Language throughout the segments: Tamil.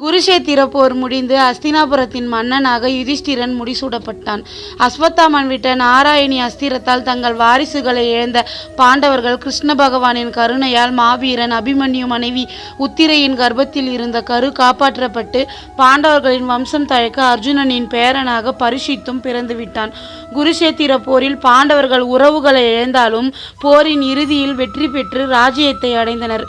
குருஷேத்திர போர் முடிந்து அஸ்தினாபுரத்தின் மன்னனாக யுதிஷ்டிரன் முடிசூடப்பட்டான். அஸ்வத்தாமன் விட்ட நாராயணி அஸ்திரத்தால் தங்கள் வாரிசுகளை இழந்த பாண்டவர்கள் கிருஷ்ண பகவானின் கருணையால் மாவீரன் அபிமன்யு மனைவி உத்திரையின் கர்ப்பத்தில் இருந்த கரு காப்பாற்றப்பட்டு பாண்டவர்களின் வம்சம் தழைக்க அர்ஜுனனின் பேரனாக பரிஷித்தும் பிறந்து விட்டான் குருஷேத்திர போரில் பாண்டவர்கள் உறவுகளை இழந்தாலும் போரின் இறுதியில் வெற்றி பெற்று ராஜ்யத்தை அடைந்தனர்.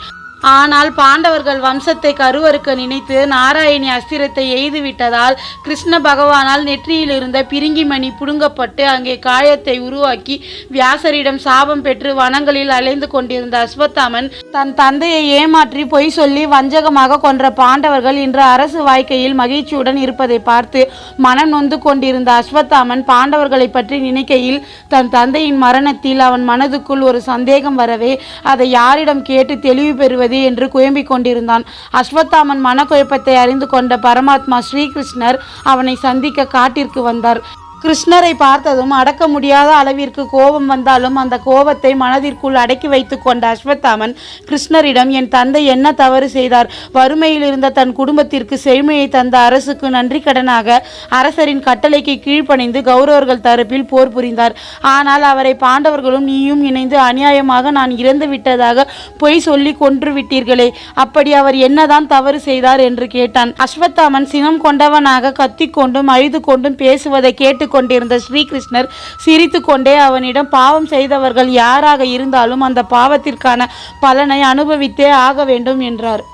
ஆனால் பாண்டவர்கள் வம்சத்தை கருவறுக்க நினைத்து நாராயணி அஸ்திரத்தை எய்துவிட்டதால் கிருஷ்ண பகவானால் நெற்றியில் இருந்த பிரிங்கிமணி புடுங்கப்பட்டு அங்கே காயத்தை உருவாக்கி வியாசரிடம் சாபம் பெற்று வனங்களில் அலைந்து கொண்டிருந்த அஸ்வத்தாமன் தன் தந்தையை ஏமாற்றி பொய் சொல்லி வஞ்சகமாக கொன்ற பாண்டவர்கள் இன்று அரசு வாழ்க்கையில் மகிழ்ச்சியுடன் இருப்பதை பார்த்து மனம் நொந்து கொண்டிருந்த அஸ்வத்தாமன் பாண்டவர்களை பற்றி நினைக்கையில் தன் தந்தையின் மரணத்தில் அவன் மனதுக்குள் ஒரு சந்தேகம் வரவே அதை யாரிடம் கேட்டு தெளிவு பெறுவது என்று குழம்பிக் கொண்டிருந்தான். அஸ்வத்தாமன் மனக்குழப்பத்தை அறிந்து கொண்ட பரமாத்மா ஸ்ரீகிருஷ்ணர் அவனை சந்திக்க காட்டிற்கு வந்தார். கிருஷ்ணரை பார்த்ததும் அடக்க முடியாத அளவிற்கு கோபம் வந்தாலும் அந்த கோபத்தை மனதிற்குள் அடக்கி வைத்து கொண்ட அஸ்வத்தாமன் கிருஷ்ணரிடம் என் தந்தை என்ன தவறு செய்தார்? வறுமையில் இருந்த தன் குடும்பத்திற்கு செழுமையை தந்த அரசுக்கு நன்றி கடனாக அரசரின் கட்டளைக்கு கீழ்ப்பணிந்து கௌரவர்கள் தரப்பில் போர் புரிந்தார். ஆனால் அவரை பாண்டவர்களும் நீயும் இணைந்து அநியாயமாக நான் இறந்து விட்டதாக பொய் சொல்லி கொன்று விட்டீர்களே அப்படி அவர் என்னதான் தவறு செய்தார்? என்று கேட்டான். அஸ்வத்தாமன் சினம் கொண்டவனாக கத்திக்கொண்டும் அழுது கொண்டும் பேசுவதை கேட்டு கொண்டிருந்த ஸ்ரீகிருஷ்ணர் சிரித்துக்கொண்டே அவனிடம் பாவம் செய்தவர்கள் யாராக இருந்தாலும் அந்த பாவத்திற்கான பலனை அனுபவித்தே ஆக வேண்டும் என்றார்.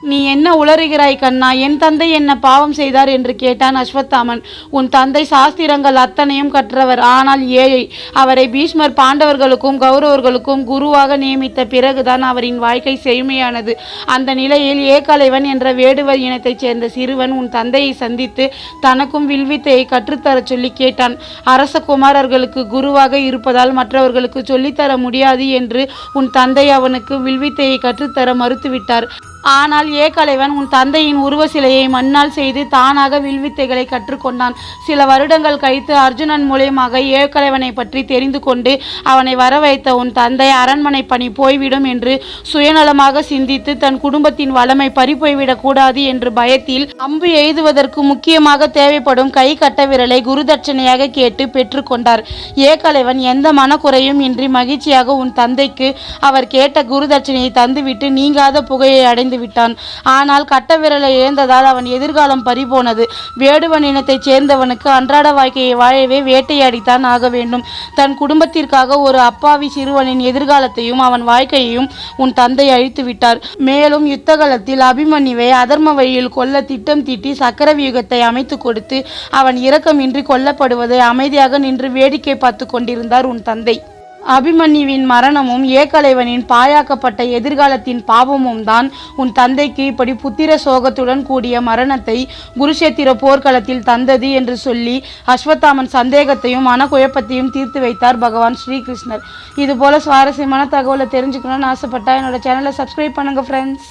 நீ என்ன உளறுகிறாய் கண்ணா? என் தந்தை என்ன பாவம் செய்தார் என்று கேட்டான் அஸ்வத்தாமன். உன் தந்தை சாஸ்திரங்கள் அத்தனையும் கற்றவர். ஆனால் ஏழை அவரை பீஷ்மர் பாண்டவர்களுக்கும் கௌரவர்களுக்கும் குருவாக நியமித்த பிறகுதான் அவரின் வாழ்க்கை செழுமையானது. அந்த நிலையில் ஏகலைவன் என்ற வேடுவர் இனத்தைச் சேர்ந்த சிறுவன் உன் தந்தையை சந்தித்து தனக்கும் வில்வித்தையை கற்றுத்தரச் சொல்லி கேட்டான். அரச குமாரர்களுக்கு குருவாக இருப்பதால் மற்றவர்களுக்கு சொல்லித்தர முடியாது என்று உன் தந்தை அவனுக்கு வில்வித்தையை கற்றுத்தர மறுத்துவிட்டார். ஆனால் ஏகலைவன் உன் தந்தையின் உருவ சிலையை மண்ணால் செய்து தானாக வில்வித்தைகளை கற்றுக்கொண்டான். சில வருடங்கள் கழித்து அர்ஜுனன் மூலியமாக ஏகலைவனை பற்றி தெரிந்து கொண்டு அவனை வரவைத்த உன் தந்தை அரண்மனை பணி போய்விடும் என்று சுயநலமாக சிந்தித்து தன் குடும்பத்தின் வளமை பறிப்போய்விடக்கூடாது என்று பயத்தில் அம்பு எய்துவதற்கு முக்கியமாக தேவைப்படும் கை கட்ட விரலை குருதட்சணையாக கேட்டு பெற்றுக்கொண்டார். ஏகலைவன் எந்த மனக்குறையும் இன்றி மகிழ்ச்சியாக உன் தந்தைக்கு அவர் கேட்ட குருதட்சணையை தந்துவிட்டு நீங்காத புகையை அடைந்து விட்டான் ஆனால் கட்ட விரலை இழந்ததால் அவன் எதிர்காலம் பறிபோனது. வேடுவன் இனத்தைச் சேர்ந்தவனுக்கு அன்றாட வாழ்க்கையை வாழவே வேட்டையாடித்தான் ஆக வேண்டும். தன் குடும்பத்திற்காக ஒரு அப்பாவி சிறுவனின் எதிர்காலத்தையும் அவன் வாழ்க்கையையும் உன் தந்தை அழித்து விட்டார். மேலும் யுத்தகலத்தில் அபிமன்யுவை அதர்ம வழியில் கொல்ல திட்டம் தீட்டி சக்கரவியூகத்தை அமைத்து கொடுத்து அவன் இரக்கமின்றி கொல்லப்படுவதை அமைதியாக நின்று வேடிக்கை பார்த்து கொண்டிருந்தார் உன் தந்தை. அபிமன்யுவின் மரணமும் ஏகலைவனின் பாயாக்கப்பட்ட எதிர்காலத்தின் பாவமும் தான் உன் தந்தைக்கு இப்படி புத்திர சோகத்துடன் கூடிய மரணத்தை குருஷேத்திர போர்க்களத்தில் தந்தது என்று சொல்லி அஸ்வத்தாமன் சந்தேகத்தையும் மனக்குழப்பத்தையும் தீர்த்து வைத்தார் பகவான் ஸ்ரீகிருஷ்ணர். இதுபோல் சுவாரஸ்யமான தகவலை தெரிஞ்சுக்கணும்னு ஆசைப்பட்டா என்னோட சேனலை சப்ஸ்கிரைப் பண்ணுங்க ஃப்ரெண்ட்ஸ்